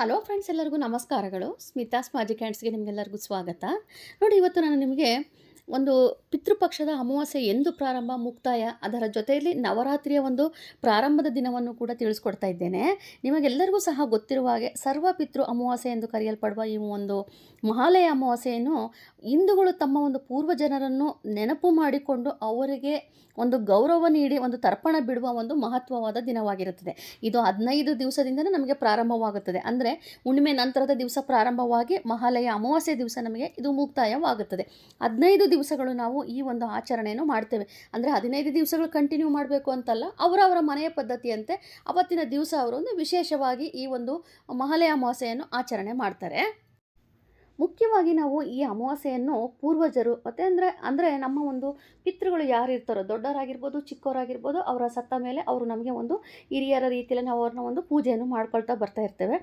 Hello friends ಎಲ್ಲರಿಗೂ ನಮಸ್ಕಾರಗಳು. Smitha's magic ಹ್ಯಾಂಡ್ಸ್ಗೆ ನಿಮಗೆಲ್ಲರಿಗೂ ಸ್ವಾಗತ. ನೋಡಿ ಇವತ್ತು ನಾನು ನಿಮಗೆ ಒಂದು ಪಿತೃಪಕ್ಷದ ಅಮಾವಾಸ್ಯೆ ಎಂದು ಪ್ರಾರಂಭ, ಮುಕ್ತಾಯ, ಅದರ ಜೊತೆಯಲ್ಲಿ ನವರಾತ್ರಿಯ ಒಂದು ಪ್ರಾರಂಭದ ದಿನವನ್ನು ಕೂಡ ತಿಳಿಸ್ಕೊಡ್ತಾ ಇದ್ದೇನೆ. ನಿಮಗೆಲ್ಲರಿಗೂ ಸಹ ಗೊತ್ತಿರುವ ಹಾಗೆ ಸರ್ವ ಪಿತೃ ಅಮಾವಾಸ್ಯೆ ಎಂದು ಕರೆಯಲ್ಪಡುವ ಈ ಒಂದು ಮಹಾಲಯ ಅಮಾವಾಸ್ಯೆಯನ್ನು ಹಿಂದೂಗಳು ತಮ್ಮ ಒಂದು ಪೂರ್ವಜನರನ್ನು ನೆನಪು ಮಾಡಿಕೊಂಡು ಅವರಿಗೆ ಒಂದು ಗೌರವ ನೀಡಿ, ಒಂದು ತರ್ಪಣ ಬಿಡುವ ಒಂದು ಮಹತ್ವವಾದ ದಿನವಾಗಿರುತ್ತದೆ. ಇದು ಹದಿನೈದು ದಿವಸದಿಂದಲೇ ನಮಗೆ ಪ್ರಾರಂಭವಾಗುತ್ತದೆ. ಅಂದರೆ ಹುಣ್ಣಿಮೆ ನಂತರದ ದಿವಸ ಪ್ರಾರಂಭವಾಗಿ ಮಹಾಲಯ ಅಮಾವಾಸ್ಯೆ ದಿವಸ ನಮಗೆ ಇದು ಮುಕ್ತಾಯವಾಗುತ್ತದೆ. ಹದಿನೈದು ದಿವಸಗಳು ನಾವು ಈ ಒಂದು ಆಚರಣೆಯನ್ನು ಮಾಡ್ತೇವೆ. ಅಂದರೆ ಹದಿನೈದು ದಿವಸಗಳು ಕಂಟಿನ್ಯೂ ಮಾಡಬೇಕು ಅಂತಲ್ಲ ಅವರವರ ಮನೆಯ ಪದ್ಧತಿಯಂತೆ ಅವತ್ತಿನ ದಿವಸ ಅವರೊಂದು ವಿಶೇಷವಾಗಿ ಈ ಒಂದು ಮಹಾಲಯ ಅಮಾವಾಸ್ಯೆಯನ್ನು ಆಚರಣೆ ಮಾಡ್ತಾರೆ. ಮುಖ್ಯವಾಗಿ ನಾವು ಈ ಅಮಾವಾಸ್ಯೆಯನ್ನು ಪೂರ್ವಜರು ಮತ್ತು ಅಂದರೆ ಅಂದರೆ ನಮ್ಮ ಒಂದು ಪಿತೃಗಳು ಯಾರು ಇರ್ತಾರೋ, ದೊಡ್ಡವರಾಗಿರ್ಬೋದು, ಚಿಕ್ಕವರಾಗಿರ್ಬೋದು, ಅವರ ಸತ್ತ ಮೇಲೆ ಅವರು ನಮಗೆ ಒಂದು ಹಿರಿಯರ ರೀತಿಯಲ್ಲಿ ನಾವು ಅವ್ರನ್ನ ಒಂದು ಪೂಜೆಯನ್ನು ಮಾಡ್ಕೊಳ್ತಾ ಬರ್ತಾ ಇರ್ತೇವೆ.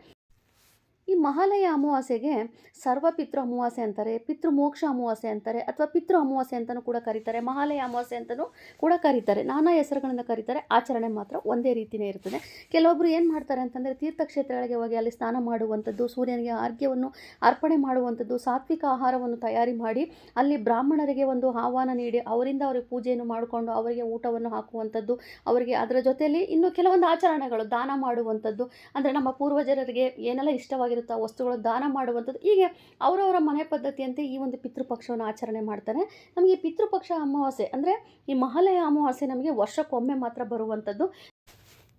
ಈ ಮಹಾಲಯ ಅಮಾವಾಸ್ಯೆಗೆ ಸರ್ವ ಪಿತೃ ಅಮಾವಾಸ್ಯೆ ಅಂತಾರೆ, ಪಿತೃ ಮೋಕ್ಷ ಅಮಾವಾಸ್ಯೆ ಅಂತಾರೆ ಅಥವಾ ಪಿತೃ ಅಮಾವಾಸ್ಯೆ ಅಂತಲೂ ಕೂಡ ಕರೀತಾರೆ, ಮಹಾಲಯ ಅಮಾವಾಸ್ಯೆ ಅಂತಲೂ ಕೂಡ ಕರೀತಾರೆ. ನಾನಾ ಹೆಸರುಗಳನ್ನು ಕರೀತಾರೆ, ಆಚರಣೆ ಮಾತ್ರ ಒಂದೇ ರೀತಿಯೇ ಇರ್ತದೆ. ಕೆಲವೊಬ್ಬರು ಏನು ಮಾಡ್ತಾರೆ ಅಂತಂದರೆ ತೀರ್ಥಕ್ಷೇತ್ರಗಳಿಗೆ ಹೋಗಿ ಅಲ್ಲಿ ಸ್ನಾನ ಮಾಡುವಂಥದ್ದು, ಸೂರ್ಯನಿಗೆ ಆರ್ಘ್ಯವನ್ನು ಅರ್ಪಣೆ ಮಾಡುವಂಥದ್ದು, ಸಾತ್ವಿಕ ಆಹಾರವನ್ನು ತಯಾರಿ ಮಾಡಿ ಅಲ್ಲಿ ಬ್ರಾಹ್ಮಣರಿಗೆ ಒಂದು ಆಹ್ವಾನ ನೀಡಿ ಅವರಿಂದ ಅವರಿಗೆ ಪೂಜೆಯನ್ನು ಮಾಡಿಕೊಂಡು ಅವರಿಗೆ ಊಟವನ್ನು ಹಾಕುವಂಥದ್ದು, ಅವರಿಗೆ ಅದರ ಜೊತೆಯಲ್ಲಿ ಇನ್ನು ಕೆಲವೊಂದು ಆಚರಣೆಗಳು, ದಾನ ಮಾಡುವಂಥದ್ದು. ಅಂದರೆ ನಮ್ಮ ಪೂರ್ವಜರಿಗೆ ಏನೆಲ್ಲ ಇಷ್ಟವಾಗಿರುತ್ತೋ ಆ ವಸ್ತುಗಳು ದಾನ ಮಾಡುವಂಥದ್ದು. ಹೀಗೆ ಅವರವರ ಮನೆ ಪದ್ಧತಿಯಂತೆ ಈ ಒಂದು ಪಿತೃಪಕ್ಷವನ್ನು ಆಚರಣೆ ಮಾಡ್ತಾರೆ ನಮಗೆ ಪಿತೃಪಕ್ಷ ಅಮಾವಾಸ್ಯೆ ಅಂದರೆ ಈ ಮಹಾಲಯ ಅಮಾವಾಸ್ಯೆ ನಮಗೆ ವರ್ಷಕ್ಕೊಮ್ಮೆ ಮಾತ್ರ ಬರುವಂಥದ್ದು.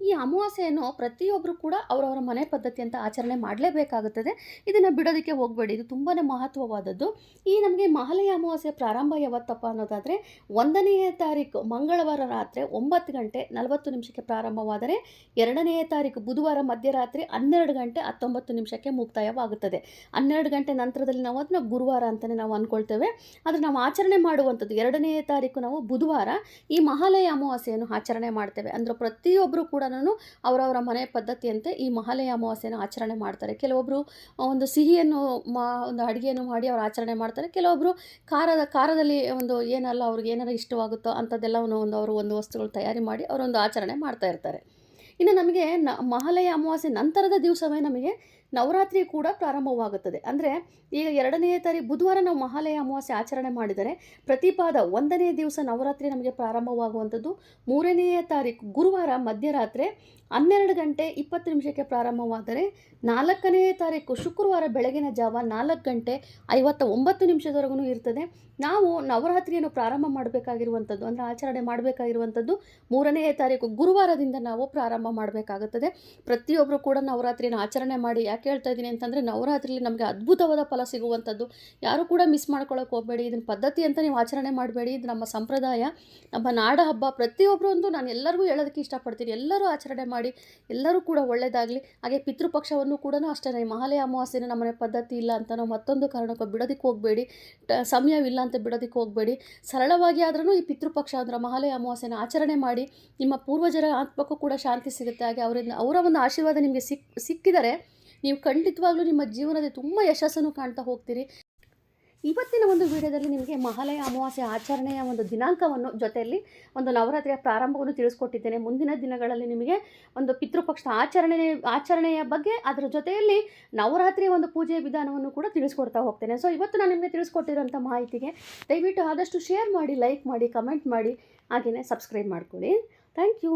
ಈ ಅಮಾವಾಸ್ಯೆಯನ್ನು ಪ್ರತಿಯೊಬ್ಬರು ಕೂಡ ಅವರವರ ಮನೆ ಪದ್ಧತಿ ಅಂತ ಆಚರಣೆ ಮಾಡಲೇಬೇಕಾಗುತ್ತದೆ. ಇದನ್ನು ಬಿಡೋದಕ್ಕೆ ಹೋಗಬೇಡಿ. ಇದು ತುಂಬಾ ಮಹತ್ವವಾದದ್ದು. ಈ ನಮಗೆ ಮಹಾಲಯ ಅಮಾವಾಸ್ಯೆ ಪ್ರಾರಂಭ ಯಾವತ್ತಪ್ಪ ಅನ್ನೋದಾದರೆ, ಒಂದನೆಯ ತಾರೀಕು ಮಂಗಳವಾರ ರಾತ್ರಿ ಒಂಬತ್ತು ಗಂಟೆ ನಲವತ್ತು ನಿಮಿಷಕ್ಕೆ ಪ್ರಾರಂಭವಾದರೆ, ಎರಡನೆಯ ತಾರೀಕು ಬುಧವಾರ ಮಧ್ಯರಾತ್ರಿ ಹನ್ನೆರಡು ಗಂಟೆ ಹತ್ತೊಂಬತ್ತು ನಿಮಿಷಕ್ಕೆ ಮುಕ್ತಾಯವಾಗುತ್ತದೆ. ಹನ್ನೆರಡು ಗಂಟೆ ನಂತರದಲ್ಲಿ ನಾವು ಅದನ್ನ ಗುರುವಾರ ಅಂತಲೇ ನಾವು ಅಂದ್ಕೊಳ್ತೇವೆ ಆದರೆ ನಾವು ಆಚರಣೆ ಮಾಡುವಂಥದ್ದು ಎರಡನೆಯ ತಾರೀಕು ನಾವು ಬುಧವಾರ. ಈ ಮಹಾಲಯ ಅಮಾವಾಸ್ಯೆಯನ್ನು ಆಚರಣೆ ಮಾಡ್ತೇವೆ. ಅಂದರೆ ಪ್ರತಿಯೊಬ್ಬರು ಕೂಡ ಅವರವರ ಮನೆ ಪದ್ಧತಿಯಂತೆ ಈ ಮಹಾಲಯ ಅಮಾವಾಸ್ಯೆಯನ್ನು ಆಚರಣೆ ಮಾಡ್ತಾರೆ. ಕೆಲವೊಬ್ಬರು ಒಂದು ಸಿಹಿಯನ್ನು ಮಾ, ಒಂದು ಅಡುಗೆಯನ್ನು ಮಾಡಿ ಅವರು ಆಚರಣೆ ಮಾಡ್ತಾರೆ. ಕೆಲವೊಬ್ಬರು ಖಾರದ, ಖಾರದಲ್ಲಿ ಒಂದು ಏನಲ್ಲ ಅವ್ರಿಗೆ ಏನಾರು ಇಷ್ಟವಾಗುತ್ತೋ ಅಂಥದ್ದೆಲ್ಲವನ್ನು ಒಂದು ಅವರು ಒಂದು ವಸ್ತುಗಳು ತಯಾರಿ ಮಾಡಿ ಅವರೊಂದು ಆಚರಣೆ ಮಾಡ್ತಾ ಇರ್ತಾರೆ. ಇನ್ನು ನಮಗೆ ನ, ಮಹಾಲಯ ಅಮಾವಾಸ್ಯೆ ನಂತರದ ದಿವಸವೇ ನಮಗೆ ನವರಾತ್ರಿ ಕೂಡ ಪ್ರಾರಂಭವಾಗುತ್ತದೆ. ಅಂದರೆ ಈಗ ಎರಡನೇ ತಾರೀಕು ಬುಧವಾರ ನಾವು ಮಹಾಲಯ ಅಮಾವಾಸ್ಯೆ ಆಚರಣೆ ಮಾಡಿದರೆ ಪ್ರತಿಪಾದ ಒಂದನೇ ದಿವಸ ನವರಾತ್ರಿ ನಮಗೆ ಪ್ರಾರಂಭವಾಗುವಂಥದ್ದು. ಮೂರನೆಯ ತಾರೀಕು ಗುರುವಾರ ಮಧ್ಯರಾತ್ರಿ ಹನ್ನೆರಡು ಗಂಟೆ ಇಪ್ಪತ್ತು ನಿಮಿಷಕ್ಕೆ ಪ್ರಾರಂಭವಾದರೆ ನಾಲ್ಕನೆಯ ತಾರೀಕು ಶುಕ್ರವಾರ ಬೆಳಗಿನ ಜಾವ ನಾಲ್ಕು ಗಂಟೆ ಐವತ್ತ ಒಂಬತ್ತು ನಿಮಿಷದವರೆಗೂ ಇರ್ತದೆ. ನಾವು ನವರಾತ್ರಿಯನ್ನು ಪ್ರಾರಂಭ ಮಾಡಬೇಕಾಗಿರುವಂಥದ್ದು, ಅಂದರೆ ಆಚರಣೆ ಮಾಡಬೇಕಾಗಿರುವಂಥದ್ದು ಮೂರನೆಯ ತಾರೀಕು ಗುರುವಾರದಿಂದ ನಾವು ಪ್ರಾರಂಭ ಮಾಡಬೇಕಾಗುತ್ತದೆ. ಪ್ರತಿಯೊಬ್ಬರು ಕೂಡ ನವರಾತ್ರಿಯನ್ನು ಆಚರಣೆ ಮಾಡಿ ಯಾಕೆ ಹೇಳ್ತಾ ಇದ್ದೀನಿ ಅಂತಂದರೆ ನವರಾತ್ರಿಲಿ ನಮಗೆ ಅದ್ಭುತವಾದ ಫಲ ಸಿಗುವಂಥದ್ದು. ಯಾರು ಕೂಡ ಮಿಸ್ ಮಾಡ್ಕೊಳ್ಳೋಕೆ ಹೋಗಬೇಡಿ. ಇದನ್ನು ಪದ್ಧತಿ ಅಂತ ನೀವು ಆಚರಣೆ ಮಾಡಬೇಡಿ. ಇದು ನಮ್ಮ ಸಂಪ್ರದಾಯ. ನಮ್ಮ ನಾಡ ಹಬ್ಬ ಪ್ರತಿಯೊಬ್ಬರು ಒಂದು ನಾನು ಎಲ್ಲರಿಗೂ ಹೇಳೋದಕ್ಕೆ ಇಷ್ಟಪಡ್ತೀನಿ. ಎಲ್ಲರೂ ಆಚರಣೆ ಮಾಡಿ, ಎಲ್ಲರೂ ಕೂಡ ಒಳ್ಳೆಯದಾಗಲಿ ಹಾಗೆ ಪಿತೃಪಕ್ಷವನ್ನು ಕೂಡ ಅಷ್ಟೇ. ಮಹಾಲಯ ಅಮಾವಾಸ್ಯೆನ ನಮ್ಮನೆ ಪದ್ಧತಿ ಇಲ್ಲ ಅಂತ ನಾವು ಮತ್ತೊಂದು ಕಾರಣಕ್ಕೂ ಬಿಡೋದಕ್ಕೆ ಹೋಗಬೇಡಿ. ಸಮಯವಿಲ್ಲ ಅಂತ ಬಿಡೋದಕ್ಕೆ ಹೋಗಬೇಡಿ. ಸರಳವಾಗಿ ಆದ್ರೂ ಈ ಪಿತೃಪಕ್ಷ ಅಂದ್ರೆ ಮಹಾಲಯ ಅಮಾವಾಸ್ಯೆನ ಆಚರಣೆ ಮಾಡಿ, ನಿಮ್ಮ ಪೂರ್ವಜರ ಆತ್ಮಕ್ಕೂ ಕೂಡ ಶಾಂತಿ ಸಿಗುತ್ತೆ. ಹಾಗೆ ಅವರಿಂದ, ಅವರ ಒಂದು ಆಶೀರ್ವಾದ ನಿಮಗೆ ಸಿಕ್, ಸಿಕ್ಕಿದರೆ ನೀವು ಖಂಡಿತವಾಗ್ಲೂ ನಿಮ್ಮ ಜೀವನದಲ್ಲಿ ತುಂಬ ಯಶಸ್ಸನ್ನು ಕಾಣ್ತಾ ಹೋಗ್ತೀರಿ. ಇವತ್ತಿನ ಒಂದು ವಿಡಿಯೋದಲ್ಲಿ ನಿಮಗೆ ಮಹಾಲಯ ಅಮಾವಾಸ್ಯೆ ಆಚರಣೆಯ ಒಂದು ದಿನಾಂಕವನ್ನು ಜೊತೆಯಲ್ಲಿ ಒಂದು ನವರಾತ್ರಿಯ ಪ್ರಾರಂಭವನ್ನು ತಿಳಿಸ್ಕೊಟ್ಟಿದ್ದೇನೆ. ಮುಂದಿನ ದಿನಗಳಲ್ಲಿ ನಿಮಗೆ ಒಂದು ಪಿತೃಪಕ್ಷ ಆಚರಣೆ, ಆಚರಣೆಯ ಬಗ್ಗೆ ಅದರ ಜೊತೆಯಲ್ಲಿ ನವರಾತ್ರಿಯ ಒಂದು ಪೂಜೆ ವಿಧಾನವನ್ನು ಕೂಡ ತಿಳಿಸ್ಕೊಡ್ತಾ ಹೋಗ್ತೇನೆ. ಸೊ ಇವತ್ತು ನಾನು ನಿಮಗೆ ತಿಳಿಸ್ಕೊಟ್ಟಿರೋಂಥ ಮಾಹಿತಿಗೆ ದಯವಿಟ್ಟು ಆದಷ್ಟು ಶೇರ್ ಮಾಡಿ, ಲೈಕ್ ಮಾಡಿ, ಕಮೆಂಟ್ ಮಾಡಿ ಹಾಗೆಯೇ ಸಬ್ಸ್ಕ್ರೈಬ್ ಮಾಡ್ಕೊಳ್ಳಿ. Thank you.